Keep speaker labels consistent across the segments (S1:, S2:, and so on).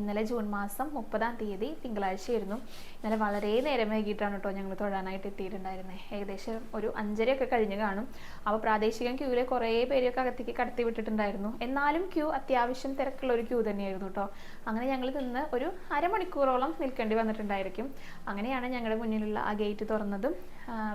S1: ഇന്നലെ ജൂൺ മാസം മുപ്പതാം തീയതി തിങ്കളാഴ്ചയായിരുന്നു. ഇന്നലെ വളരെ നേരം വൈകിട്ടാണ് കേട്ടോ ഞങ്ങൾ തൊഴാനായിട്ട് എത്തിയിട്ടുണ്ടായിരുന്നത് ഏകദേശം ഒരു അഞ്ചരയൊക്കെ കഴിഞ്ഞ് കാണും. അപ്പോൾ പ്രാദേശിക ക്യൂവിലെ കുറേ പേരെയൊക്കെ അകത്തേക്ക് കടത്തി വിട്ടിട്ടുണ്ടായിരുന്നു. എന്നാലും ക്യൂ അത്യാവശ്യം തിരക്കുള്ള ഒരു ക്യൂ തന്നെയായിരുന്നു കേട്ടോ. അങ്ങനെ ഞങ്ങൾ നിന്ന് ഒരു അരമണിക്കൂറോളം നിൽക്കേണ്ടി വന്നിട്ടുണ്ടായിരിക്കും. അങ്ങനെയാണ് ഞങ്ങളുടെ മുന്നിലുള്ള ആ ഗേറ്റ് തുറന്നതും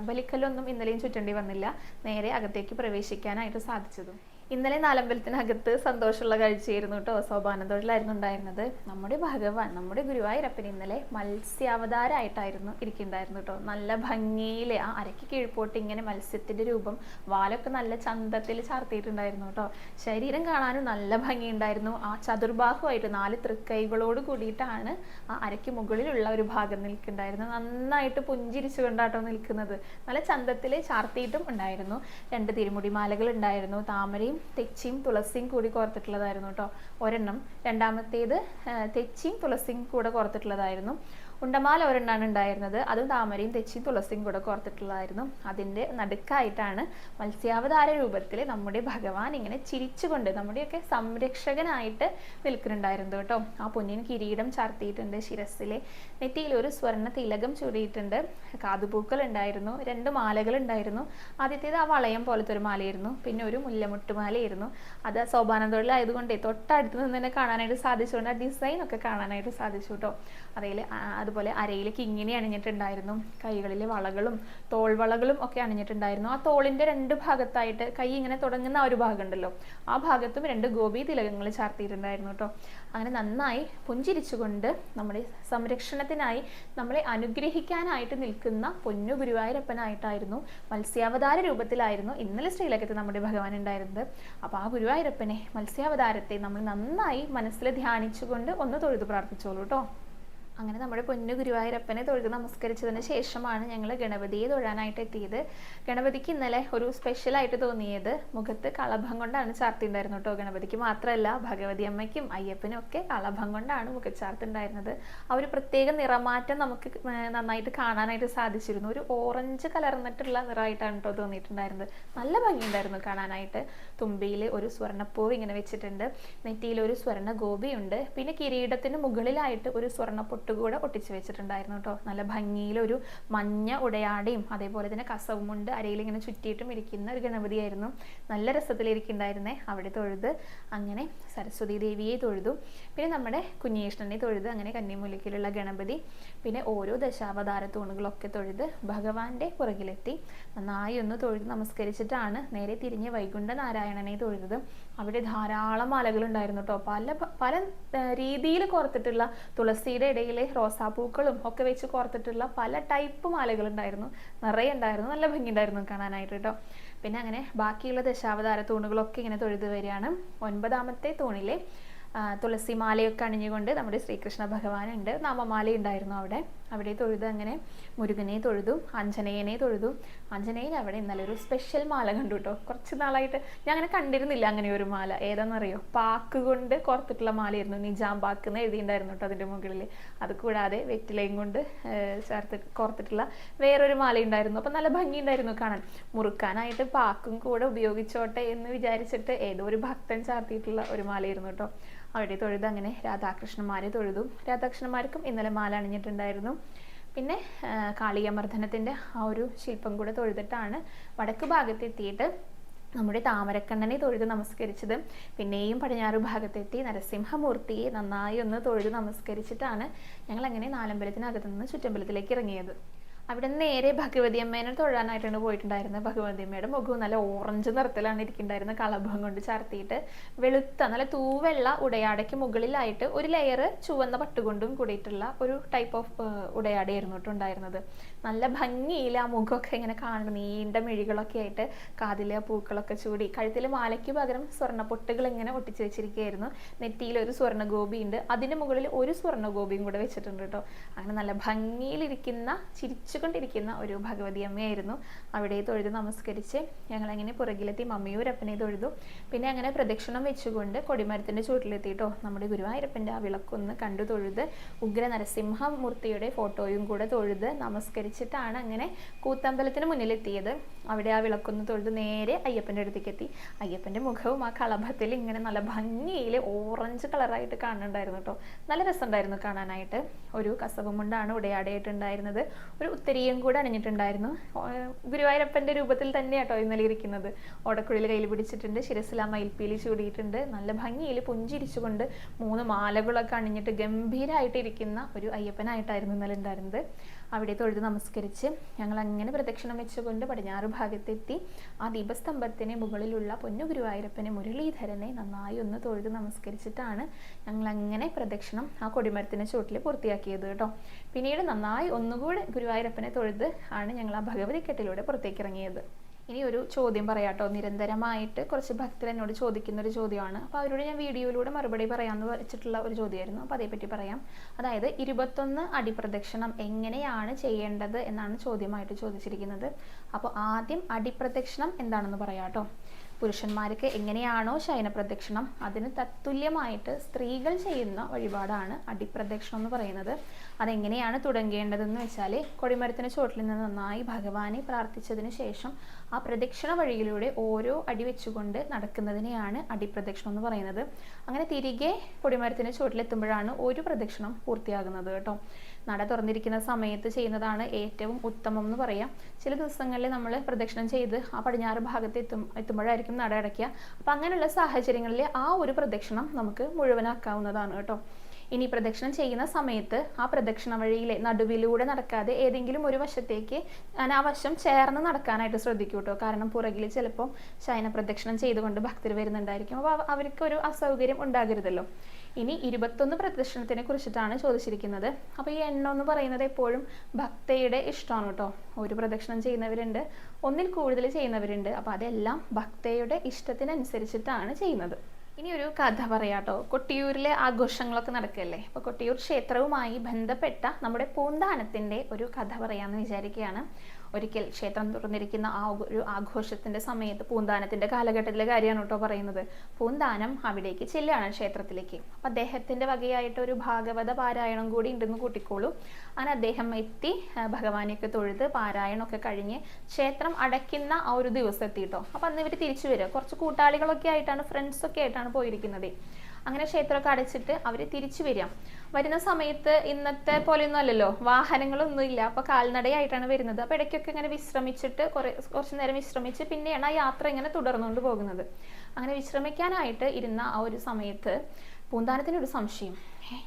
S1: ബലിക്കല്ലൊന്നും ഇന്നലെയും ചുറ്റേണ്ടി വന്നില്ല. നേരെ അകത്തേക്ക് പ്രവേശിക്കാനായിട്ട് സാധിച്ചതും. ഇന്നലെ നാലമ്പലത്തിനകത്ത് സന്തോഷമുള്ള കാഴ്ചയായിരുന്നു കേട്ടോ. സോപാന തൊഴിലായിരുന്നു ഉണ്ടായിരുന്നത്. നമ്മുടെ ഭഗവാൻ നമ്മുടെ ഗുരുവായൂരപ്പൻ ഇന്നലെ മത്സ്യാവതാരമായിട്ടായിരുന്നു ഇരിക്കുന്നുണ്ടായിരുന്നു കേട്ടോ. നല്ല ഭംഗിയിൽ ആ അരയ്ക്ക് കീഴ്പോട്ട് ഇങ്ങനെ മത്സ്യത്തിന്റെ രൂപം വാലൊക്കെ നല്ല ചന്തത്തിൽ ചാർത്തിയിട്ടുണ്ടായിരുന്നു കേട്ടോ. ശരീരം കാണാനും നല്ല ഭംഗിയുണ്ടായിരുന്നു. ആ ചതുർബാഹുമായിട്ട് നാല് തൃക്കൈകളോട് കൂടിയിട്ടാണ് ആ അരയ്ക്ക് മുകളിലുള്ള ഒരു ഭാഗം നിൽക്കുന്നുണ്ടായിരുന്നത്. നന്നായിട്ട് പുഞ്ചിരിച്ചു കൊണ്ടാട്ടോ നിൽക്കുന്നത്. നല്ല ചന്തത്തിൽ ചാർത്തിയിട്ടും ഉണ്ടായിരുന്നു. രണ്ട് തിരുമുടിമാലകൾ ഉണ്ടായിരുന്നു താമരയും തെച്ചിയും തുളസിയും കൂടി കോർത്തിട്ടുള്ളതായിരുന്നു കേട്ടോ. ഒരെണ്ണം. രണ്ടാമത്തേത് തെച്ചിയും തുളസിയും കൂടെ കോർത്തിട്ടുള്ളതായിരുന്നു. ഉണ്ടമാല ഒരെണ്ണാണ് ഉണ്ടായിരുന്നത്. അതും താമരയും തെച്ചി തുളസിയും കൂടെ കോർത്തിട്ടുള്ളതായിരുന്നു. അതിന്റെ നടുക്കായിട്ടാണ് മത്സ്യാവതാര രൂപത്തിൽ നമ്മുടെ ഭഗവാൻ ഇങ്ങനെ ചിരിച്ചുകൊണ്ട് നമ്മുടെയൊക്കെ സംരക്ഷകനായിട്ട് നിൽക്കുന്നുണ്ടായിരുന്നു കേട്ടോ. ആ പൊന്നിൻ കിരീടം ചാർത്തിയിട്ടുണ്ട് ശിരസിലെ നെറ്റിയിൽ ഒരു സ്വർണ തിലകം ചൂടിയിട്ടുണ്ട് കാതുപൂക്കൾ ഉണ്ടായിരുന്നു രണ്ട് മാലകൾ ഉണ്ടായിരുന്നു. ആദ്യത്തേത് ആ വളയം പോലത്തെ ഒരു മാലയായിരുന്നു പിന്നെ ഒരു മുല്ലമുട്ടുമാലയായിരുന്നു. അത് സോപാന തൊഴിലായതുകൊണ്ട് തൊട്ടടുത്ത് നിന്ന് തന്നെ കാണാനായിട്ട് സാധിച്ചുകൊണ്ട് ആ ഡിസൈൻ ഒക്കെ കാണാനായിട്ട് സാധിച്ചു കേട്ടോ. അതിൽ അതുപോലെ അരയിലേക്ക് ഇങ്ങനെ അണിഞ്ഞിട്ടുണ്ടായിരുന്നു. കൈകളിലെ വളകളും തോൾവളകളും ഒക്കെ അണിഞ്ഞിട്ടുണ്ടായിരുന്നു. ആ തോളിന്റെ രണ്ട് ഭാഗത്തായിട്ട് കൈ ഇങ്ങനെ തുടങ്ങുന്ന ആ ഒരു ഭാഗം ഉണ്ടല്ലോ ആ ഭാഗത്തും രണ്ട് ഗോപി തിലകങ്ങൾ ചാർത്തിയിട്ടുണ്ടായിരുന്നു കേട്ടോ അങ്ങനെ നന്നായി പുഞ്ചിരിച്ചുകൊണ്ട് നമ്മുടെ സംരക്ഷണത്തിനായി നമ്മളെ അനുഗ്രഹിക്കാനായിട്ട് നിൽക്കുന്ന പൊന്നു ഗുരുവായൂരപ്പനായിട്ടായിരുന്നു മത്സ്യാവതാര രൂപത്തിലായിരുന്നു ഇന്നലെ ശ്രീലകത്ത് നമ്മുടെ ഭഗവാൻ ഉണ്ടായിരുന്നത്. അപ്പോൾ ആ ഗുരുവായൂരപ്പനെ മത്സ്യാവതാരത്തെ നമ്മൾ നന്നായി മനസ്സിൽ ധ്യാനിച്ചുകൊണ്ട് ഒന്ന് തൊഴുതു പ്രാർത്ഥിച്ചോളൂ കേട്ടോ അങ്ങനെ നമ്മുടെ പൊന്നു ഗുരുവായൂരപ്പനെ തൊഴുത് നമസ്കരിച്ചതിന് ശേഷമാണ് ഞങ്ങൾ ഗണപതിയെ തൊഴാനായിട്ട് എത്തിയത്. ഗണപതിക്ക് ഇന്നലെ ഒരു സ്പെഷ്യലായിട്ട് തോന്നിയത് മുഖത്ത് കളഭം കൊണ്ടാണ് ചാർത്തിണ്ടായിരുന്നു കേട്ടോ. ഗണപതിക്ക് മാത്രമല്ല ഭഗവതി അമ്മയ്ക്കും അയ്യപ്പനും ഒക്കെ കളഭം കൊണ്ടാണ് മുഖച്ചാർത്തുണ്ടായിരുന്നത് ആ ഒരു പ്രത്യേക നിറമാറ്റം നമുക്ക് നന്നായിട്ട് കാണാനായിട്ട് സാധിച്ചിരുന്നു. ഒരു ഓറഞ്ച് കലർന്നിട്ടുള്ള നിറമായിട്ടാണ് കേട്ടോ തോന്നിയിട്ടുണ്ടായിരുന്നത്. നല്ല ഭംഗിയുണ്ടായിരുന്നു കാണാനായിട്ട്. തുമ്പിയിൽ ഒരു സ്വർണപ്പൂവ് ഇങ്ങനെ വെച്ചിട്ടുണ്ട്. നെറ്റിയിൽ ഒരു സ്വർണ ഗോപിയുണ്ട് പിന്നെ കിരീടത്തിന് മുകളിലായിട്ട് ഒരു സ്വർണ പൊട്ടുകൂടെ ഒട്ടിച്ച് വെച്ചിട്ടുണ്ടായിരുന്നു കേട്ടോ. നല്ല ഭംഗിയിൽ ഒരു മഞ്ഞ ഉടയാടയും അതേപോലെ തന്നെ കസവുമുണ്ട്. അരയിൽ ഇങ്ങനെ ചുറ്റിയിട്ടും ഇരിക്കുന്ന ഒരു ഗണപതിയായിരുന്നു. നല്ല രസത്തിലിരിക്കുന്നുണ്ടായിരുന്നേ അവിടെ തൊഴുത്. അങ്ങനെ സരസ്വതി ദേവിയെ തൊഴുതു. പിന്നെ നമ്മുടെ കുഞ്ഞേഷ്ണനെ തൊഴുത് അങ്ങനെ കന്നിമൂലിക്കലുള്ള ഗണപതി. പിന്നെ ഓരോ ദശാവതാര തൂണുകളൊക്കെ തൊഴുത് ഭഗവാന്റെ പുറകിലെത്തി. നന്നായി ഒന്ന് തൊഴുത് നമസ്കരിച്ചിട്ടാണ് നേരെ തിരിഞ്ഞ് വൈകുണ്ഠ നാരായണനെ തൊഴുതത്. അവിടെ ധാരാളം മാലകൾ ഉണ്ടായിരുന്നു കേട്ടോ പല പല രീതിയിൽ കോർത്തിട്ടുള്ള തുളസിയുടെ ഇടയിൽ റോസാപ്പൂക്കളും ഒക്കെ വെച്ച് കോർത്തിട്ടുള്ള പല ടൈപ്പ് മാലകൾ ഉണ്ടായിരുന്നു നിറയെ ഉണ്ടായിരുന്നു. നല്ല ഭംഗി ഉണ്ടായിരുന്നു കാണാനായിട്ട് കേട്ടോ പിന്നെ അങ്ങനെ ബാക്കിയുള്ള ദശാവതാര തൂണുകളൊക്കെ ഇങ്ങനെ തൊഴുത് വരികയാണ്. ഒൻപതാമത്തെ തൂണിലെ തുളസി മാലയൊക്കെ അണിഞ്ഞുകൊണ്ട് നമ്മുടെ ശ്രീകൃഷ്ണ ഭഗവാൻ ഉണ്ട് നാമമാല ഉണ്ടായിരുന്നു അവിടെ. അവിടെ തൊഴുത് അങ്ങനെ മുരുകനെ തൊഴുതു അഞ്ജനേയനെ തൊഴുതു. അഞ്ജനേയൻ അവിടെ ഇന്നലെ ഒരു സ്പെഷ്യൽ മാല കണ്ടു കേട്ടോ കുറച്ച് നാളായിട്ട് ഞാൻ അങ്ങനെ കണ്ടിരുന്നില്ല അങ്ങനെ ഒരു മാല. ഏതാണെന്നറിയോ പാക്ക് കൊണ്ട് കോർത്തിട്ടുള്ള മാലയായിരുന്നു. നിജാം പാക്ക് എന്ന് എഴുതിയിട്ടുണ്ടായിരുന്നു കേട്ടോ അതിന്റെ മുകളിൽ അത് കൂടാതെ വെറ്റിലയും കൊണ്ട് ചേർത്ത് കോർത്തിട്ടുള്ള വേറൊരു മാല ഉണ്ടായിരുന്നു അപ്പം നല്ല ഭംഗിയുണ്ടായിരുന്നു കാണാൻ. മുറുക്കാനായിട്ട് പാക്കും കൂടെ ഉപയോഗിച്ചോട്ടെ എന്ന് വിചാരിച്ചിട്ട് ഏതോ ഒരു ഭക്തൻ ചാർത്തിയിട്ടുള്ള ഒരു മാലയായിരുന്നു കേട്ടോ അവിടെ തൊഴുത് അങ്ങനെ രാധാകൃഷ്ണന്മാരെ തൊഴുതു. രാധാകൃഷ്ണന്മാർക്കും ഇന്നലെ മാല അണിഞ്ഞിട്ടുണ്ടായിരുന്നു. പിന്നെ കാളിയമർദ്ദനത്തിന്റെ ആ ഒരു ശില്പം കൂടെ തൊഴുതിട്ടാണ് വടക്ക് ഭാഗത്തെത്തിയിട്ട് നമ്മുടെ താമരക്കണ്ണനെ തൊഴുത് നമസ്കരിച്ചത്. പിന്നെയും പടിഞ്ഞാറ് ഭാഗത്തെത്തി നരസിംഹമൂർത്തിയെ നന്നായി ഒന്ന് തൊഴുത് നമസ്കരിച്ചിട്ടാണ് ഞങ്ങൾ അങ്ങനെ നാലമ്പലത്തിനകത്ത് നിന്ന് ചുറ്റമ്പലത്തിലേക്ക് ഇറങ്ങിയത്. അവിടെ നേരെ ഭഗവതി അമ്മേനെ തൊഴാനായിട്ടാണ് പോയിട്ടുണ്ടായിരുന്നത് ഭഗവതി അമ്മയുടെ മുഖവും നല്ല ഓറഞ്ച് നിറത്തിലാണ് ഇരിക്കുന്നുണ്ടായിരുന്നത് കളഭം കൊണ്ട് ചാർത്തിയിട്ട്. വെളുത്ത നല്ല തൂവെള്ള ഉടയാടയ്ക്ക് മുകളിലായിട്ട് ഒരു ലെയർ ചുവന്ന പട്ടുകൊണ്ടും കൂടിയിട്ടുള്ള ഒരു ടൈപ്പ് ഓഫ് ഉടയാടയായിരുന്നു ഉണ്ടായിരുന്നത്. നല്ല ഭംഗിയിൽ ആ മുഖമൊക്കെ ഇങ്ങനെ കാണുന്നു നീണ്ട മിഴികളൊക്കെ ആയിട്ട് കാതിലെ പൂക്കളൊക്കെ ചൂടി. കഴുത്തിൽ മാലയ്ക്ക് പകരം സ്വർണ പൊട്ടുകൾ ഇങ്ങനെ ഒട്ടിച്ചു വെച്ചിരിക്കുകയായിരുന്നു. നെറ്റിയിൽ ഒരു സ്വർണ ഗോപി ഉണ്ട്. അതിന്റെ മുകളിൽ ഒരു സ്വർണ ഗോപിയും കൂടെ വെച്ചിട്ടുണ്ട് കേട്ടോ അങ്ങനെ നല്ല ഭംഗിയിലിരിക്കുന്ന ചിരിച്ചു ചിരിച്ചുകൊണ്ടിരിക്കുന്ന ഒരു ഭഗവതി അമ്മയായിരുന്നു. അവിടെ തൊഴുത് നമസ്കരിച്ച് ഞങ്ങൾ അങ്ങനെ പുറകിലെത്തി മമ്മിയൂരപ്പനെ തൊഴുതു. പിന്നെ അങ്ങനെ പ്രദക്ഷിണം വെച്ചുകൊണ്ട് കൊടിമരത്തിന്റെ ചുവട്ടിലെത്തിയിട്ടോ നമ്മുടെ ഗുരുവായൂരപ്പന്റെ ആ വിളക്കൊന്ന് കണ്ടു തൊഴുത് ഉഗ്ര നരസിംഹമൂർത്തിയുടെ ഫോട്ടോയും കൂടെ തൊഴുത് നമസ്കരിച്ചിട്ടാണ് അങ്ങനെ കൂത്തമ്പലത്തിന് മുന്നിലെത്തിയത്. അവിടെ ആ വിളക്കൊന്ന് തൊഴുത് നേരെ അയ്യപ്പന്റെ അടുത്തേക്ക് എത്തി. അയ്യപ്പന്റെ മുഖവും ആ കളഭത്തിൽ ഇങ്ങനെ നല്ല ഭംഗിയിൽ ഓറഞ്ച് കളറായിട്ട് കാണുന്നുണ്ടായിരുന്നു കേട്ടോ. നല്ല രസമുണ്ടായിരുന്നു കാണാനായിട്ട്. ഒരു കസവും കൊണ്ടാണ് ഉടയാടയായിട്ടുണ്ടായിരുന്നത്. ഒരു ഉത്തരീയം കൂടെ അണിഞ്ഞിട്ടുണ്ടായിരുന്നു. ഗുരുവായൂരപ്പന്റെ രൂപത്തിൽ തന്നെ കേട്ടോ ഇന്നലെ ഇരിക്കുന്നത്. ഓടക്കുഴിയിൽ കയ്യിൽ പിടിച്ചിട്ടുണ്ട് ശിരസില മയിൽപ്പീലി ചൂടിയിട്ടുണ്ട്. നല്ല ഭംഗിയിൽ പുഞ്ചിരിച്ചുകൊണ്ട് മൂന്ന് മാലകളൊക്കെ അണിഞ്ഞിട്ട് ഗംഭീരമായിട്ട് ഇരിക്കുന്ന ഒരു അയ്യപ്പനായിട്ടായിരുന്നു ഇന്നലെ ഉണ്ടായിരുന്നത്. അവിടെ തൊഴുത് നമസ്കരിച്ച് ഞങ്ങൾ അങ്ങനെ പ്രദക്ഷിണം വെച്ചുകൊണ്ട് പടിഞ്ഞാറ് ഭാഗത്തെത്തി ആ ദീപസ്തംഭത്തിന് മുകളിലുള്ള പൊന്നു ഗുരുവായൂരപ്പനെ മുരളീധരനെ നന്നായി ഒന്ന് തൊഴുത് നമസ്കരിച്ചിട്ടാണ് ഞങ്ങൾ അങ്ങനെ പ്രദക്ഷിണം ആ കൊടിമരത്തിന് ചുവട്ടിൽ പൂർത്തിയാക്കിയത് കേട്ടോ. പിന്നീട് നന്നായി ഒന്നുകൂടെ ഗുരുവായൂരപ്പനെ തൊഴുത് ആണ് ഞങ്ങൾ ആ ഭഗവതിക്കെട്ടിലൂടെ പുറത്തേക്ക് ഇറങ്ങിയത് ഇനി ഒരു ചോദ്യം പറയാട്ടോ. നിരന്തരമായിട്ട് കുറച്ച് ഭക്തർ എന്നോട് ചോദിക്കുന്ന ഒരു ചോദ്യമാണ്. അപ്പോൾ അവരോട് ഞാൻ വീഡിയോയിലൂടെ മറുപടി പറയാമെന്ന് വെച്ചിട്ടുള്ള ഒരു ചോദ്യമായിരുന്നു. അപ്പോൾ അതേപ്പറ്റി പറയാം. അതായത് ഇരുപത്തൊന്ന് അടിപ്രദക്ഷിണം എങ്ങനെയാണ് ചെയ്യേണ്ടത് എന്നാണ് ചോദ്യമായിട്ട് ചോദിച്ചിരിക്കുന്നത്. അപ്പോൾ ആദ്യം അടിപ്രദക്ഷിണം എന്താണെന്ന് പറയാട്ടോ. പുരുഷന്മാർക്ക് എങ്ങനെയാണോ ശയനപ്രദക്ഷിണം അതിന് തത്തുല്യമായിട്ട് സ്ത്രീകൾ ചെയ്യുന്ന വഴിപാടാണ് അടിപ്രദക്ഷിണം എന്ന് പറയുന്നത്. അതെങ്ങനെയാണ് തുടങ്ങേണ്ടതെന്ന് വെച്ചാൽ കൊടിമരത്തിന് ചോട്ടിൽ നിന്ന് നന്നായി ഭഗവാനെ പ്രാർത്ഥിച്ചതിന് ശേഷം ആ പ്രദക്ഷിണ വഴിയിലൂടെ ഓരോ അടി വെച്ചുകൊണ്ട് നടക്കുന്നതിനെയാണ് അടിപ്രദക്ഷിണം എന്ന് പറയുന്നത്. അങ്ങനെ തിരികെ കൊടിമരത്തിന് ചോട്ടിലെത്തുമ്പോഴാണ് ഒരു പ്രദക്ഷിണം പൂർത്തിയാകുന്നത് കേട്ടോ. നട തുറന്നിരിക്കുന്ന സമയത്ത് ചെയ്യുന്നതാണ് ഏറ്റവും ഉത്തമം എന്ന് പറയാം. ചില ദിവസങ്ങളിൽ നമ്മൾ പ്രദക്ഷിണം ചെയ്ത് ആ പടിഞ്ഞാറ് ഭാഗത്ത് എത്തും എത്തുമ്പോഴായിരിക്കും നട അടയ്ക്കുക. അപ്പം അങ്ങനെയുള്ള സാഹചര്യങ്ങളിൽ ആ ഒരു പ്രദക്ഷിണം നമുക്ക് മുഴുവനാക്കാവുന്നതാണ് കേട്ടോ. ഇനി പ്രദക്ഷിണം ചെയ്യുന്ന സമയത്ത് ആ പ്രദക്ഷിണ വഴിയിലെ നടുവിലൂടെ നടക്കാതെ ഏതെങ്കിലും ഒരു വശത്തേക്ക് ഞാൻ ആ വശം ചേർന്ന് നടക്കാനായിട്ട് ശ്രദ്ധിക്കൂ കേട്ടോ കാരണം പുറകിൽ ചിലപ്പോൾ ശയന പ്രദക്ഷിണം ചെയ്തുകൊണ്ട് ഭക്തർ വരുന്നുണ്ടായിരിക്കും. അപ്പോൾ അവർക്ക് ഒരു അസൗകര്യം ഉണ്ടാകരുതല്ലോ. ഇനി ഇരുപത്തൊന്ന് പ്രദക്ഷിണത്തിനെ കുറിച്ചിട്ടാണ് ചോദിച്ചിരിക്കുന്നത്. അപ്പോൾ ഈ എണ്ണം എന്ന് പറയുന്നത് എപ്പോഴും ഭക്തയുടെ ഇഷ്ടമാണ് കേട്ടോ. ഒരു പ്രദക്ഷിണം ചെയ്യുന്നവരുണ്ട് ഒന്നിൽ കൂടുതൽ ചെയ്യുന്നവരുണ്ട്. അപ്പോൾ അതെല്ലാം ഭക്തയുടെ ഇഷ്ടത്തിനനുസരിച്ചിട്ടാണ് ചെയ്യുന്നത്. ഇനി ഒരു കഥ പറയാട്ടോ കൊട്ടിയൂരിലെ ആഘോഷങ്ങളൊക്കെ നടക്കല്ലേ അപ്പോൾ കൊട്ടിയൂർ ക്ഷേത്രവുമായി ബന്ധപ്പെട്ട നമ്മുടെ പൂന്താനത്തിന്റെ ഒരു കഥ പറയാമെന്ന് വിചാരിക്കുകയാണ്. ഒരിക്കൽ ക്ഷേത്രം തുറന്നിരിക്കുന്ന ആ ഒരു ആഘോഷത്തിന്റെ സമയത്ത് പൂന്താനത്തിന്റെ കാലഘട്ടത്തിലെ കാര്യമാണ് കേട്ടോ പറയുന്നത്. പൂന്താനം അവിടേക്ക് ചെല്ലുകയാണ് ക്ഷേത്രത്തിലേക്ക്. അപ്പം അദ്ദേഹത്തിന്റെ വകയായിട്ട് ഒരു ഭാഗവത പാരായണം കൂടി ഉണ്ടെന്ന് കൂട്ടിക്കോളൂ. അങ്ങനെ അദ്ദേഹം എത്തി ഭഗവാനെയൊക്കെ തൊഴുത് പാരായണമൊക്കെ കഴിഞ്ഞ് ക്ഷേത്രം അടയ്ക്കുന്ന ആ ഒരു ദിവസം എത്തിയിട്ടോ അപ്പം അന്ന് ഇവർ തിരിച്ചു വരിക. കുറച്ച് കൂട്ടാളികളൊക്കെ ആയിട്ടാണ് ഫ്രണ്ട്സൊക്കെ ആയിട്ടാണ് പോയിരിക്കുന്നത്. അങ്ങനെ ക്ഷേത്രമൊക്കെ അടച്ചിട്ട് അവർ തിരിച്ചു വരിക. വരുന്ന സമയത്ത് ഇന്നത്തെ പോലെയൊന്നും അല്ലല്ലോ. വാഹനങ്ങളൊന്നും ഇല്ല. അപ്പൊ കാൽനടയായിട്ടാണ് വരുന്നത്. അപ്പൊ ഇടയ്ക്കൊക്കെ ഇങ്ങനെ വിശ്രമിച്ചിട്ട് കുറച്ചു നേരം വിശ്രമിച്ച് പിന്നെയാണ് ആ യാത്ര ഇങ്ങനെ തുടർന്നുകൊണ്ട് പോകുന്നത്. അങ്ങനെ വിശ്രമിക്കാനായിട്ട് ഇരുന്ന ആ ഒരു സമയത്ത് പൂന്താനത്തിന് ഒരു സംശയം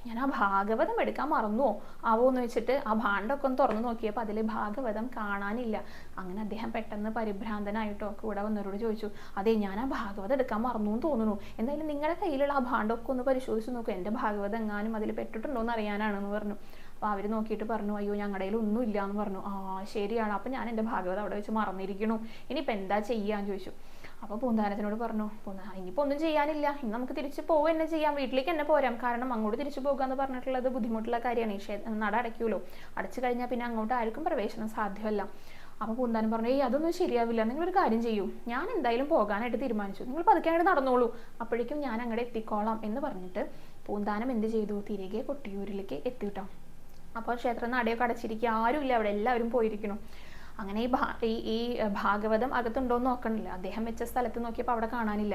S1: ഞാൻ ആ ഭാഗവതം എടുക്കാൻ മറന്നുവോ? ആവോ എന്ന് വെച്ചിട്ട് ആ ഭാണ്ഡൊക്കെ ഒന്ന് തുറന്നു നോക്കിയപ്പോൾ അതിൽ ഭാഗവതം കാണാനില്ല. അങ്ങനെ അദ്ദേഹം പെട്ടെന്ന് പരിഭ്രാന്തനായിട്ടോ കൂടെ വന്നവരോട് ചോദിച്ചു അതെ ഞാൻ ആ ഭാഗവതം എടുക്കാൻ മറന്നു എന്ന് തോന്നുന്നു. എന്തായാലും നിങ്ങളുടെ കയ്യിലുള്ള ആ ഭാണ്ഡൊക്കെ ഒന്ന് പരിശോധിച്ച് നോക്കൂ. എന്റെ ഭാഗവതം എങ്ങാനും അതിൽ പെട്ടിട്ടുണ്ടോ എന്ന് അറിയാനാണെന്ന് പറഞ്ഞു. അപ്പോൾ അവർ നോക്കിയിട്ട് പറഞ്ഞു അയ്യോ ഞങ്ങളുടെ കയ്യിൽ ഒന്നും ഇല്ല എന്ന് പറഞ്ഞു. ആ ശരിയാണ്. അപ്പം ഞാൻ എന്റെ ഭാഗവതം അവിടെ വെച്ച് മറന്നിരിക്കണു. ഇനിയിപ്പോൾ എന്താ ചെയ്യാന്ന് ചോദിച്ചു. അപ്പോൾ പൂന്താനത്തിനോട് പറഞ്ഞു പൂന്താന ഇനിയിപ്പോൾ ഒന്നും ചെയ്യാനില്ല. ഇനി നമുക്ക് തിരിച്ചു പോവുക തന്നെ ചെയ്യാം. വീട്ടിലേക്ക് തന്നെ പോരാം. കാരണം അങ്ങോട്ട് തിരിച്ചു പോകുക എന്ന് പറഞ്ഞിട്ടുള്ളത് ബുദ്ധിമുട്ടുള്ള കാര്യമാണ്. നട അടയ്ക്കുമല്ലോ അടച്ചു കഴിഞ്ഞാൽ പിന്നെ അങ്ങോട്ട് ആർക്കും പ്രവേശനം സാധ്യമല്ല. അപ്പോൾ പൂന്താനം പറഞ്ഞു ഏയ് അതൊന്നും ശരിയാവില്ല. നിങ്ങൾ ഒരു കാര്യം ചെയ്യൂ. ഞാൻ എന്തായാലും പോകാനായിട്ട് തീരുമാനിച്ചു. നിങ്ങൾ പതുക്കെ അങ്ങോട്ട് നടന്നോളൂ. അപ്പോഴേക്കും ഞാൻ അങ്ങോട്ട് എത്തിക്കോളാം എന്ന് പറഞ്ഞിട്ട് പൂന്താനം എന്ത് ചെയ്തു? തിരികെ കൊട്ടിയൂരിലേക്ക് എത്തിയിട്ടോ അപ്പോൾ ക്ഷേത്രം നടയൊക്കെ അടച്ചിരിക്കുക. ഇല്ല അവിടെ എല്ലാവരും പോയിരിക്കുന്നു. അങ്ങനെ ഈ ഈ ഈ ഭാഗവതം അകത്തുണ്ടോ എന്ന് നോക്കണില്ല. അദ്ദേഹം വെച്ച സ്ഥലത്ത് നോക്കിയപ്പോൾ അവിടെ കാണാനില്ല.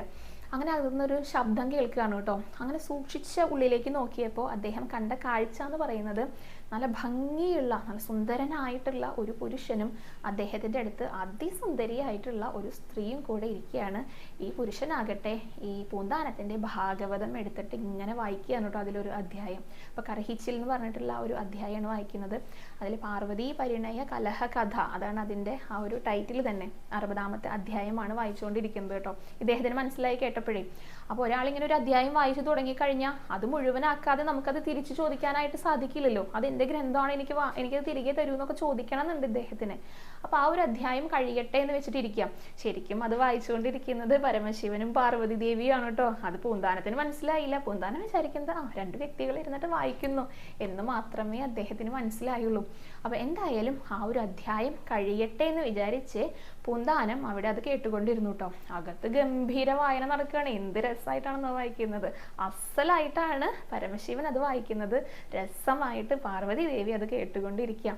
S1: അങ്ങനെ അകത്തുനിന്നൊരു ശബ്ദം കേൾക്കുകയാണ് കേട്ടോ. അങ്ങനെ സൂക്ഷിച്ച ഉള്ളിലേക്ക് നോക്കിയപ്പോൾ അദ്ദേഹം കണ്ട കാഴ്ച എന്ന് പറയുന്നത് നല്ല ഭംഗിയുള്ള നല്ല സുന്ദരനായിട്ടുള്ള ഒരു പുരുഷനും അദ്ദേഹത്തിന്റെ അടുത്ത് അതിസുന്ദരിയായിട്ടുള്ള ഒരു സ്ത്രീയും കൂടെ ഇരിക്കുകയാണ്. ഈ പുരുഷനാകട്ടെ ഈ പൂന്താനത്തിന്റെ ഭാഗവതം എടുത്തിട്ട് ഇങ്ങനെ വായിക്കുകയാണ് കേട്ടോ അതിലൊരു അധ്യായം. അപ്പോൾ കർഹിച്ചിൽ എന്ന് പറഞ്ഞിട്ടുള്ള ഒരു അധ്യായമാണ് വായിക്കുന്നത്. അതിൽ പാർവതി പരിണയ കലഹ കഥ അതാണ് അതിന്റെ ആ ഒരു ടൈറ്റിൽ തന്നെ അറുപതാമത്തെ അധ്യായമാണ് വായിച്ചുകൊണ്ടിരിക്കുന്നത് കേട്ടോ. ഇദ്ദേഹത്തിന് മനസ്സിലായി കേട്ടപ്പോഴേ. അപ്പോൾ ഒരാളിങ്ങനെ ഒരു അധ്യായം വായിച്ചു തുടങ്ങിക്കഴിഞ്ഞാൽ അത് മുഴുവനാക്കാതെ നമുക്കത് തിരിച്ചു ചോദിക്കാനായിട്ട് സാധിക്കില്ലല്ലോ. അത് എന്റെ ഗ്രന്ഥമാണ് എനിക്ക് എനിക്ക് തിരികെ തരൂ എന്നൊക്കെ ചോദിക്കണം എന്നുണ്ട് ഇദ്ദേഹത്തിന്. അപ്പോൾ ആ ഒരു അധ്യായം കഴിയട്ടെ എന്ന് വെച്ചിട്ടിരിക്കാം. ശരിക്കും അത് വായിച്ചുകൊണ്ടിരിക്കുന്നത് പരമശിവനും പാർവതി ദേവിയാണ് കേട്ടോ. അത് പൂന്താനത്തിന് മനസ്സിലായില്ല. പൂന്താനം വിചാരിക്കുന്നത് ആ രണ്ട് വ്യക്തികൾ ഇരുന്നിട്ട് വായിക്കുന്നു എന്ന് മാത്രമേ അദ്ദേഹത്തിന് മനസ്സിലായുള്ളൂ. അപ്പോൾ എന്തായാലും ആ ഒരു അധ്യായം കഴിയട്ടെ എന്ന് വിചാരിച്ച് പൂന്താനം അവിടെ അത് കേട്ടുകൊണ്ടിരുന്നു കേട്ടോ അകത്ത് ഗംഭീര വായന നടക്കുകയാണ്. എന്ത് രസമായിട്ടാണെന്ന് വായിക്കുന്നത്. അസലായിട്ടാണ് പരമശിവൻ അത് വായിക്കുന്നത്. രസമായിട്ട് പാർവതി ദേവി അത് കേട്ടുകൊണ്ടിരിക്കുക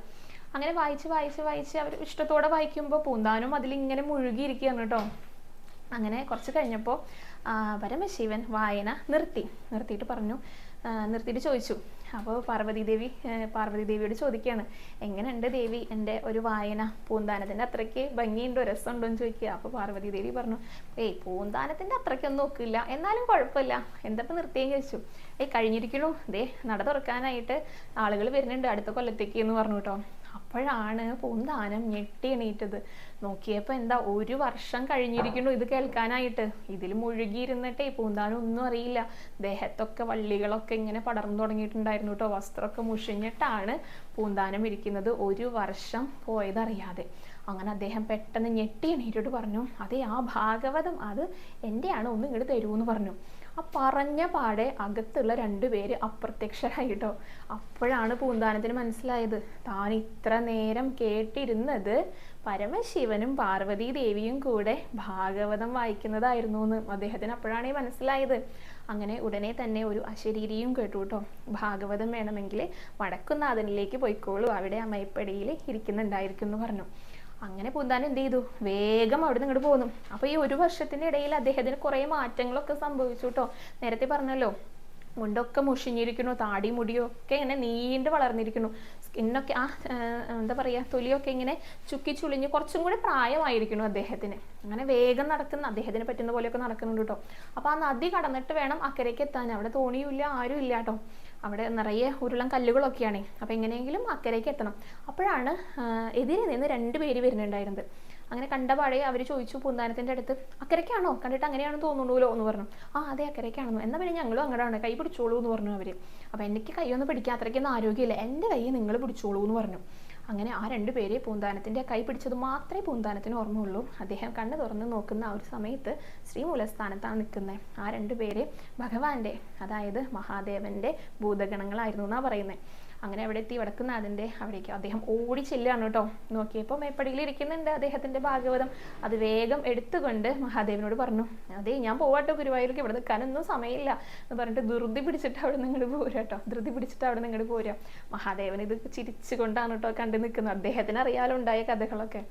S1: അങ്ങനെ വായിച്ച് വായിച്ച് വായിച്ച് അവർ ഇഷ്ടത്തോടെ വായിക്കുമ്പോൾ പൂന്താനും അതിലിങ്ങനെ മുഴുകിയിരിക്കുകയാണ് കേട്ടോ അങ്ങനെ കുറച്ച് കഴിഞ്ഞപ്പോൾ പരമശിവൻ വായന നിർത്തി. നിർത്തിയിട്ട് പറഞ്ഞു. നിർത്തിയിട്ട് ചോദിച്ചു. അപ്പോൾ പാർവതി ദേവി പാർവതി ദേവിയോട് ചോദിക്കുകയാണ് എങ്ങനെയുണ്ട് ദേവി? എന്റെ ഒരു വായന പൂന്താനത്തിന്റെ അത്രയ്ക്ക് ഭംഗിയുണ്ടോ? രസമുണ്ടോ? എന്ന് ചോദിക്കുക. അപ്പോൾ പാർവതി ദേവി പറഞ്ഞു ഏയ് പൂന്താനത്തിന്റെ അത്രയ്ക്കൊന്നും നോക്കില്ല എന്നാലും കുഴപ്പമില്ല. എന്തപ്പോൾ നിർത്തിയെന്ന് ചോദിച്ചു. ഏയ് കഴിഞ്ഞിരിക്കണു ദേ നട തുറക്കാനായിട്ട് ആളുകൾ വരുന്നുണ്ട് അടുത്ത കൊല്ലത്തേക്ക് എന്ന് പറഞ്ഞു കേട്ടോ. അപ്പോഴാണ് പൂന്താനം ഞെട്ടി എണീറ്റത്. നോക്കിയപ്പോൾ എന്താ ഒരു വർഷം കഴിഞ്ഞിരിക്കുന്നു ഇത് കേൾക്കാനായിട്ട്. ഇതിൽ മുഴുകിയിരുന്നിട്ടേ പൂന്താനം ഒന്നും അറിയില്ല. ദേഹത്തൊക്കെ വള്ളികളൊക്കെ ഇങ്ങനെ പടർന്നു തുടങ്ങിയിട്ടുണ്ടായിരുന്നു കേട്ടോ വസ്ത്രമൊക്കെ മുഷിഞ്ഞിട്ടാണ് പൂന്താനം ഇരിക്കുന്നത്. ഒരു വർഷം പോയതറിയാതെ. അങ്ങനെ അദ്ദേഹം പെട്ടെന്ന് ഞെട്ടി എണീറ്റിട്ട് പറഞ്ഞു അതെ ആ ഭാഗവതം അത് എന്റെയാണ് ഒന്ന് ഇങ്ങോട്ട് തരൂന്ന് പറഞ്ഞു. ആ പറഞ്ഞ പാടെ അകത്തുള്ള രണ്ടുപേര് അപ്രത്യക്ഷരായിട്ടോ. അപ്പോഴാണ് പൂന്താനത്തിന് മനസ്സിലായത്. താൻ ഇത്ര നേരം കേട്ടിരുന്നത് പരമശിവനും പാർവതി ദേവിയും കൂടെ ഭാഗവതം വായിക്കുന്നതായിരുന്നു എന്ന് അദ്ദേഹത്തിന് അപ്പോഴാണ് മനസ്സിലായത്. അങ്ങനെ ഉടനെ തന്നെ ഒരു അശരീരിയും കേട്ടു കേട്ടോ ഭാഗവതം വേണമെങ്കിൽ വടക്കുന്നാഥനിലേക്ക് പോയിക്കോളൂ. അവിടെ അമ്മയപ്പടിയിൽ ഇരിക്കുന്നുണ്ടായിരിക്കും എന്ന് പറഞ്ഞു. അങ്ങനെ പൂന്താൻ എന്ത് ചെയ്തു? വേഗം അവിടെ നിന്ന് ഇങ്ങോട്ട് പോന്നു. അപ്പൊ ഈ ഒരു വർഷത്തിന്റെ ഇടയിൽ അദ്ദേഹത്തിന് കുറെ മാറ്റങ്ങളൊക്കെ സംഭവിച്ചു കേട്ടോ നേരത്തെ പറഞ്ഞല്ലോ മുണ്ടൊക്കെ മുഷിഞ്ഞിരിക്കുന്നു താടി മുടിയോ ഒക്കെ ഇങ്ങനെ നീണ്ട് വളർന്നിരിക്കുന്നു. സ്കിന്നൊക്കെ ആ ആ, എന്താ പറയാ തൊലിയൊക്കെ ഇങ്ങനെ ചുക്കി ചുളിഞ്ഞ് കുറച്ചും കൂടി പ്രായമായിരിക്കുന്നു അദ്ദേഹത്തിന്. അങ്ങനെ വേഗം നടക്കുന്ന അദ്ദേഹത്തിന് പറ്റുന്ന പോലെയൊക്കെ നടക്കുന്നുണ്ട് കേട്ടോ അപ്പോൾ ആ നദി കടന്നിട്ട് വേണം അക്കരയ്ക്ക് എത്താൻ. അവിടെ തോണിയുമില്ല ആരും ഇല്ല കേട്ടോ അവിടെ നിറയെ ഉരുളം കല്ലുകളൊക്കെയാണ്. അപ്പോൾ എങ്ങനെയെങ്കിലും അക്കരയ്ക്ക് എത്തണം. അപ്പോഴാണ് എതിരെ നിന്ന് രണ്ട് പേര് വരുന്നുണ്ടായിരുന്നത്. അങ്ങനെ കണ്ട പാടെ അവർ ചോദിച്ചു പൂന്താനത്തിന്റെ അടുത്ത് അക്കരയ്ക്കാണോ? കണ്ടിട്ട് അങ്ങനെയാണെന്ന് തോന്നുന്നുള്ളൂ എന്ന് പറഞ്ഞു. ആ അതെ അക്കരയ്ക്കാണെന്ന്. എന്നാൽ പിന്നെ ഞങ്ങളും അങ്ങോട്ടാണ് കൈ പിടിച്ചോളൂ എന്ന് പറഞ്ഞു അവർ അപ്പോൾ എനിക്ക് കൈയൊന്നും പിടിക്കാൻ അത്രയ്ക്കൊന്നും ആരോഗ്യമില്ല. എന്റെ കൈ നിങ്ങൾ പിടിച്ചോളൂ എന്ന് പറഞ്ഞു. അങ്ങനെ ആ രണ്ടു പേരെ പൂന്താനത്തിന്റെ കൈ പിടിച്ചത് മാത്രമേ പൂന്താനത്തിന് ഓർമ്മയുള്ളൂ. അദ്ദേഹം കണ്ണു തുറന്ന് നോക്കുന്ന ആ ഒരു സമയത്ത് ശ്രീമൂലസ്ഥാനത്താണ് നിൽക്കുന്നത് ആ രണ്ടു പേരെ ഭഗവാന്റെ അതായത് മഹാദേവന്റെ ഭൂതഗണങ്ങളായിരുന്നു എന്നാണ് പറയുന്നത് അങ്ങനെ അവിടെ എത്തി. വടക്കുന്നാഥന്റെ അവിടേക്ക് അദ്ദേഹം ഓടി ചെല്ലുകയാണ് കേട്ടോ. നോക്കിയപ്പോൾ മേപ്പടിയിൽ ഇരിക്കുന്നുണ്ട് അദ്ദേഹത്തിന്റെ ഭാഗവതം. അത് വേഗം എടുത്തുകൊണ്ട് മഹാദേവനോട് പറഞ്ഞു അതെ ഞാൻ പോവാട്ടോ ഗുരുവായൂർക്ക്. ഇവിടെ നിൽക്കാനൊന്നും സമയമില്ല. എന്ന് പറഞ്ഞിട്ട് ധൃതി പിടിച്ചിട്ട് അവിടെ നിങ്ങൾ പോരാ കേട്ടോ. ധൃതി പിടിച്ചിട്ട് അവിടെ നിങ്ങൾ പോരാ മഹാദേവൻ ഇത് ചിരിച്ചുകൊണ്ടാണ് കേട്ടോ കണ്ടു നിൽക്കുന്നത്. അദ്ദേഹത്തിന് അറിയാലോ ഉണ്ടായ കഥകളൊക്കെ.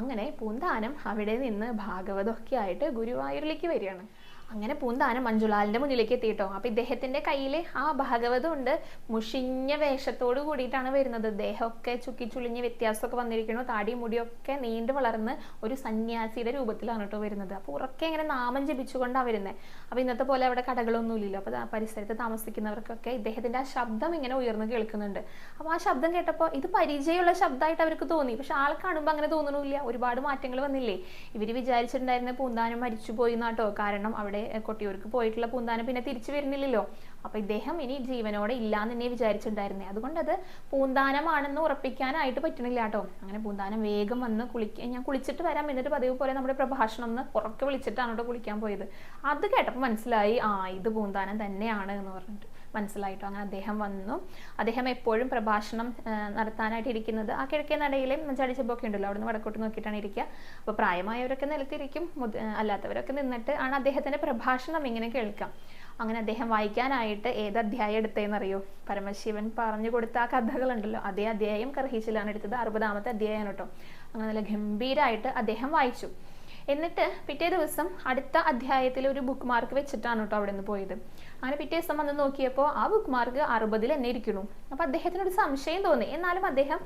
S1: അങ്ങനെ പൂന്താനം അവിടെ നിന്ന് ഭാഗവതമൊക്കെ ആയിട്ട് ഗുരുവായൂരിലേക്ക് വരികയാണ്. അങ്ങനെ പൂന്താനം മഞ്ജുലാലിന്റെ മുന്നിലേക്ക് എത്തിയിട്ടോ. അപ്പൊ ഇദ്ദേഹത്തിന്റെ കയ്യിൽ ആ ഭാഗവതം ഉണ്ട്. മുഷിഞ്ഞ വേഷത്തോട് കൂടിയിട്ടാണ് വരുന്നത്. ദേഹമൊക്കെ ചുക്കി ചുളിഞ്ഞ് വ്യത്യാസമൊക്കെ വന്നിരിക്കുന്നു. താടി മുടിയൊക്കെ നീണ്ടു വളർന്ന് ഒരു സന്യാസിയുടെ രൂപത്തിലാണ് കേട്ടോ വരുന്നത്. അപ്പൊ ഉറക്കെ ഇങ്ങനെ നാമം ജപിച്ചുകൊണ്ടാണ് വരുന്നത് അപ്പൊ ഇന്നത്തെ പോലെ അവിടെ കടകളൊന്നും ഇല്ലല്ലോ. അപ്പൊ ദാ പരിസരത്ത് താമസിക്കുന്നവർക്കൊക്കെ ഇദ്ദേഹത്തിന്റെ ആ ശബ്ദം ഇങ്ങനെ ഉയർന്നു കേൾക്കുന്നുണ്ട്. അപ്പൊ ആ ശബ്ദം കേട്ടപ്പോൾ ഇത് പരിചയമുള്ള ശബ്ദമായിട്ട് അവർക്ക് തോന്നി. പക്ഷെ ആൾ കാണുമ്പോൾ അങ്ങനെ തോന്നണില്ല ഒരുപാട് മാറ്റങ്ങൾ വന്നില്ലേ? ഇവർ വിചാരിച്ചിട്ടുണ്ടായിരുന്ന പൂന്താനം മരിച്ചുപോയി എന്നാട്ടോ. കാരണം അവിടെ കൊട്ടിയൂർക്ക് പോയിട്ടുള്ള പൂന്താനം പിന്നെ തിരിച്ചു വരുന്നില്ലല്ലോ. അപ്പൊ ഇദ്ദേഹം ഇനി ജീവനോടെ ഇല്ലാന്ന് തന്നെ വിചാരിച്ചിട്ടുണ്ടായിരുന്നേ. അതുകൊണ്ട് അത് പൂന്താനമാണെന്ന് ഉറപ്പിക്കാനായിട്ട് പറ്റണില്ല കേട്ടോ. അങ്ങനെ പൂന്താനം വേഗം വന്ന് കുളിക്ക ഞാൻ കുളിച്ചിട്ട് വരാം എന്നിട്ട് പതിവ് പോലെ നമ്മുടെ പ്രഭാഷണം ഒന്ന് ഉറക്കെ വിളിച്ചിട്ടാണ് കേട്ടോ കുളിക്കാൻ പോയത്. അത് കേട്ടപ്പോൾ മനസ്സിലായി ആ ഇത് പൂന്താനം തന്നെയാണ് എന്ന് പറഞ്ഞിട്ട് മനസ്സിലായിട്ടോ. അങ്ങനെ അദ്ദേഹം വന്നു. അദ്ദേഹം എപ്പോഴും പ്രഭാഷണം നടത്താനായിട്ട് ഇരിക്കുന്നത് ആ കിഴക്കേ നടയിലെ ചടിച്ചപ്പൊക്കെ ഉണ്ടല്ലോ അവിടുന്ന് വടക്കോട്ട് നോക്കിയിട്ടാണ് ഇരിക്കുക. അപ്പോൾ പ്രായമായവരൊക്കെ നിലത്തിരിക്കും അല്ലാത്തവരൊക്കെ നിന്നിട്ട് ആണ് അദ്ദേഹത്തിന്റെ പ്രഭാഷണം ഇങ്ങനെ കേൾക്കാം അങ്ങനെ അദ്ദേഹം വായിക്കാനായിട്ട് ഏത് അധ്യായം എടുത്തതെന്നറിയോ? പരമശിവൻ പറഞ്ഞു കൊടുത്ത ആ കഥകളുണ്ടല്ലോ. അതേ അധ്യായം കർഹീച്ചിലാണ് എടുത്തത്. അറുപതാമത്തെ അധ്യായമാണ് കേട്ടോ. അങ്ങനെ നല്ല ഗംഭീരമായിട്ട് അദ്ദേഹം വായിച്ചു. എന്നിട്ട് പിറ്റേ ദിവസം അടുത്ത അധ്യായത്തിൽ ഒരു ബുക്ക് മാർക്ക് വെച്ചിട്ടാണ് കേട്ടോ അവിടെ നിന്ന് പോയത്. അങ്ങനെ പിറ്റേ ദിവസം വന്ന് നോക്കിയപ്പോൾ ആ ബുക്ക് മാർക്ക് അറുപതിൽ തന്നെ ഇരിക്കുന്നു. അപ്പോൾ അദ്ദേഹത്തിനൊരു സംശയം തോന്നി. എന്നാലും അദ്ദേഹം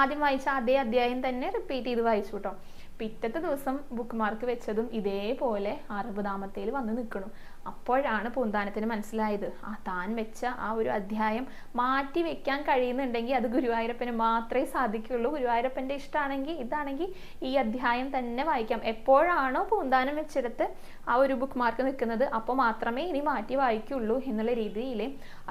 S1: ആദ്യം വായിച്ച അതേ അധ്യായം തന്നെ റിപ്പീറ്റ് ചെയ്ത് വായിച്ചു കേട്ടോ. പിറ്റത്തെ ദിവസം ബുക്ക് മാർക്ക് വെച്ചതും ഇതേപോലെ അറുപതാമത്തേൽ വന്ന് നിൽക്കണം അപ്പോഴാണ് പൂന്താനത്തിന് മനസ്സിലായത്. ആ താൻ വെച്ച ആ ഒരു അധ്യായം മാറ്റി വെക്കാൻ കഴിയുന്നുണ്ടെങ്കിൽ അത് ഗുരുവായൂരപ്പന് മാത്രമേ സാധിക്കുള്ളൂ ഗുരുവായൂരപ്പന്റെ ഇഷ്ടമാണെങ്കിൽ ഇതാണെങ്കിൽ ഈ അധ്യായം തന്നെ വായിക്കാം. എപ്പോഴാണോ പൂന്താനം വെച്ചെടുത്ത് ആ ഒരു ബുക്ക് മാർക്ക് നിൽക്കുന്നത് അപ്പോൾ മാത്രമേ ഇനി മാറ്റി വായിക്കുള്ളൂ എന്നുള്ള രീതിയിൽ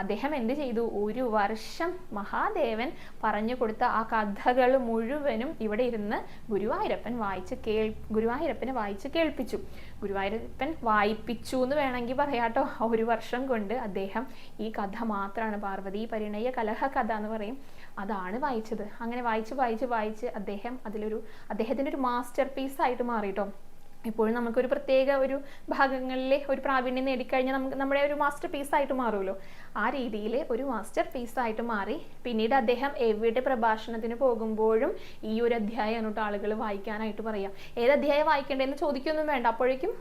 S1: അദ്ദേഹം എന്ത് ചെയ്തു? ഒരു വർഷം മഹാദേവൻ പറഞ്ഞു കൊടുത്ത ആ കഥകൾ മുഴുവനും ഇവിടെ ഇരുന്ന് ഗുരുവായൂരപ്പൻ വായിച്ച് കേൾ ഗുരുവായൂരപ്പനെ വായിച്ച് കേൾപ്പിച്ചു. ഗുരുവായൂരപ്പൻ വായിപ്പിച്ചു എന്ന് വേണമെങ്കിൽ പറയാട്ടോ. ഒരു വർഷം കൊണ്ട് അദ്ദേഹം ഈ കഥ മാത്രമാണ് പാർവതി പരിണയ കലഹ കഥ എന്ന് പറയും. അതാണ് വായിച്ചത്. അങ്ങനെ വായിച്ച് വായിച്ച് വായിച്ച് അദ്ദേഹം അതിലൊരു അദ്ദേഹത്തിന്റെ ഒരു മാസ്റ്റർ പീസ് ആയിട്ട് ഇപ്പോഴും നമുക്കൊരു പ്രത്യേക ഒരു ഭാഗങ്ങളിലെ ഒരു പ്രാവീണ്യം നേടിക്കഴിഞ്ഞാൽ നമുക്ക് നമ്മുടെ ഒരു മാസ്റ്റർ പീസായിട്ട് മാറുമല്ലോ. ആ രീതിയിൽ ഒരു മാസ്റ്റർ പീസായിട്ട് മാറി പിന്നീട് അദ്ദേഹം എവിടെ പ്രഭാഷണത്തിന് പോകുമ്പോഴും ഈ ഒരു അധ്യായമാണ് കേട്ടോ ആളുകൾ വായിക്കാനായിട്ട് പറയാം. ഏത് അധ്യായം വായിക്കേണ്ടതെന്ന് ചോദിക്കൊന്നും വേണ്ട. അപ്പോഴേക്കും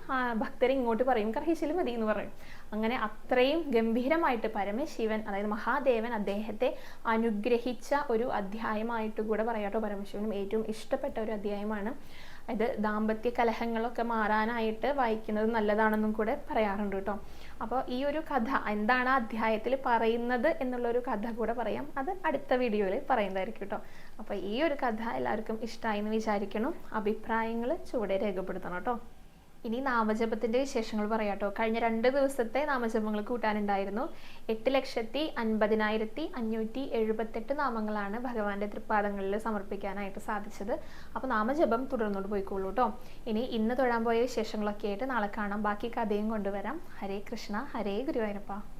S1: ഭക്തർ ഇങ്ങോട്ട് പറയും കർഹിശിൽ മതി എന്ന് പറയും. അങ്ങനെ അത്രയും ഗംഭീരമായിട്ട് പരമശിവൻ അതായത് മഹാദേവൻ അദ്ദേഹത്തെ അനുഗ്രഹിച്ച ഒരു അധ്യായമായിട്ട് കൂടെ പറയാട്ടോ പരമശിവനും. ഏറ്റവും ഇഷ്ടപ്പെട്ട ഒരു അധ്യായമാണ് ഇത് ദാമ്പത്യ കലഹങ്ങളൊക്കെ മാറാനായിട്ട് വായിക്കുന്നത് നല്ലതാണെന്നും കൂടെ പറയാറുണ്ട് കേട്ടോ. അപ്പോൾ ഈ ഒരു കഥ എന്താണ് അധ്യായത്തിൽ പറയുന്നത് എന്നുള്ളൊരു കഥ കൂടെ പറയാം. അത് അടുത്ത വീഡിയോയിൽ പറയുന്നതായിരിക്കും കേട്ടോ. അപ്പോൾ ഈ ഒരു കഥ എല്ലാവർക്കും ഇഷ്ടമായി എന്ന് വിചാരിക്കണം അഭിപ്രായങ്ങൾ ചുവടെ രേഖപ്പെടുത്തണം കേട്ടോ. ഇനി നാമജപത്തിന്റെ വിശേഷങ്ങൾ പറയാട്ടോ. കഴിഞ്ഞ രണ്ട് ദിവസത്തെ നാമജപങ്ങൾ കൂട്ടാനുണ്ടായിരുന്നു. എട്ട് ലക്ഷത്തി അൻപതിനായിരത്തി അഞ്ഞൂറ്റി എഴുപത്തെട്ട് നാമങ്ങളാണ് ഭഗവാന്റെ തൃപ്പാദങ്ങളിൽ സമർപ്പിക്കാനായിട്ട് സാധിച്ചത്. അപ്പോൾ നാമജപം തുടർന്നോട്ട് പോയിക്കോളൂ കേട്ടോ ഇനി ഇന്ന് തൊഴാൻ പോയ വിശേഷങ്ങളൊക്കെ ആയിട്ട് നാളെ കാണാം. ബാക്കി കഥയും കൊണ്ടുവരാം. ഹരേ കൃഷ്ണ ഹരേ ഗുരുവായൂരപ്പ.